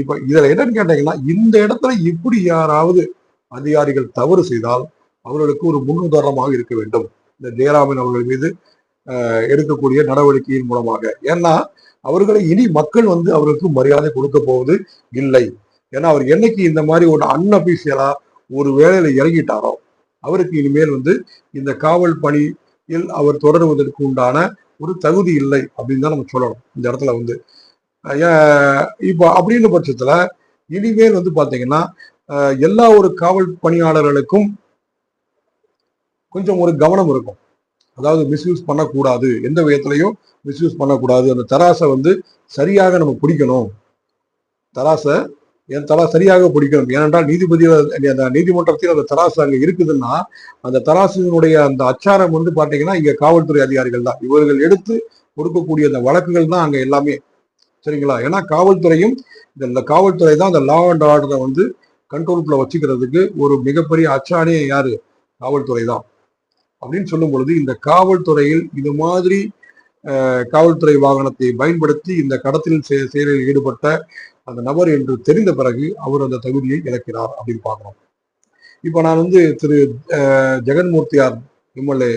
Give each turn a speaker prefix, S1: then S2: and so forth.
S1: இப்ப இதுல என்னன்னு கேட்டீங்கன்னா இந்த இடத்துல இப்படி யாராவது அதிகாரிகள் தவறு செய்தால் அவர்களுக்கு ஒரு முன்னுதாரணமாக இருக்க வேண்டும். இந்த ஜெயராமன் அவர்கள் மீது எடுக்கக்கூடிய நடவடிக்கையின் மூலமாக. ஏன்னா அவர்களை இனி மக்கள் வந்து அவர்களுக்கு மரியாதை கொடுக்க போவது இல்லை. ஏன்னா அவர் என்னைக்கு இந்த மாதிரி ஒரு அன்அபிஷியலா ஒரு வேலையில இறங்கிட்டாரோ அவருக்கு இனிமேல் வந்து இந்த காவல் பணியில் அவர் தொடருவதற்கு உண்டான ஒரு தகுதி இல்லை அப்படின்னு தான் நம்ம சொல்லணும். இந்த இடத்துல வந்து இப்போ அப்படின்னு பட்சத்தில் இனிமேல் வந்து பார்த்தீங்கன்னா எல்லா ஒரு காவல் பணியாளர்களுக்கும் கொஞ்சம் ஒரு கவனம் இருக்கும். அதாவது மிஸ்யூஸ் பண்ணக்கூடாது. எந்த விதத்துலையும் மிஸ்யூஸ் பண்ணக்கூடாது. அந்த தராசை வந்து சரியாக நம்ம பிடிக்கணும். தராசை என் தரா சரியாக பிடிக்கணும். ஏனென்றால் நீதிபதி அந்த நீதிமன்றத்தில் அந்த தராசு அங்கே இருக்குதுன்னா அந்த தராசினுடைய அந்த அச்சாரம் வந்து பார்த்தீங்கன்னா இங்கே காவல்துறை அதிகாரிகள் தான். இவர்கள் எடுத்து கொடுக்கக்கூடிய அந்த வழக்குகள் தான் அங்கே எல்லாமே. சரிங்களா? ஏன்னா காவல்துறையும் இந்த- காவல்துறை தான் அந்த லா அண்ட் ஆர்டரை வந்து கண்ட்ரோலுக்குள்ள வச்சுக்கிறதுக்கு ஒரு மிகப்பெரிய அச்சாணியே யாரு? காவல்துறை தான். அப்படின்னு சொல்லும் பொழுது இந்த காவல்துறையில் இது மாதிரி காவல்துறை வாகனத்தை பயன்படுத்தி இந்த கடத்தில் செயலில் ஈடுபட்ட அந்த நபர் என்று தெரிந்த பிறகு அவர் அந்த தகுதியை இழக்கிறார் அப்படின்னு பார்க்கிறோம். இப்போ நான் வந்து திரு ஜெகன்மூர்த்தியார் எம்எல்ஏ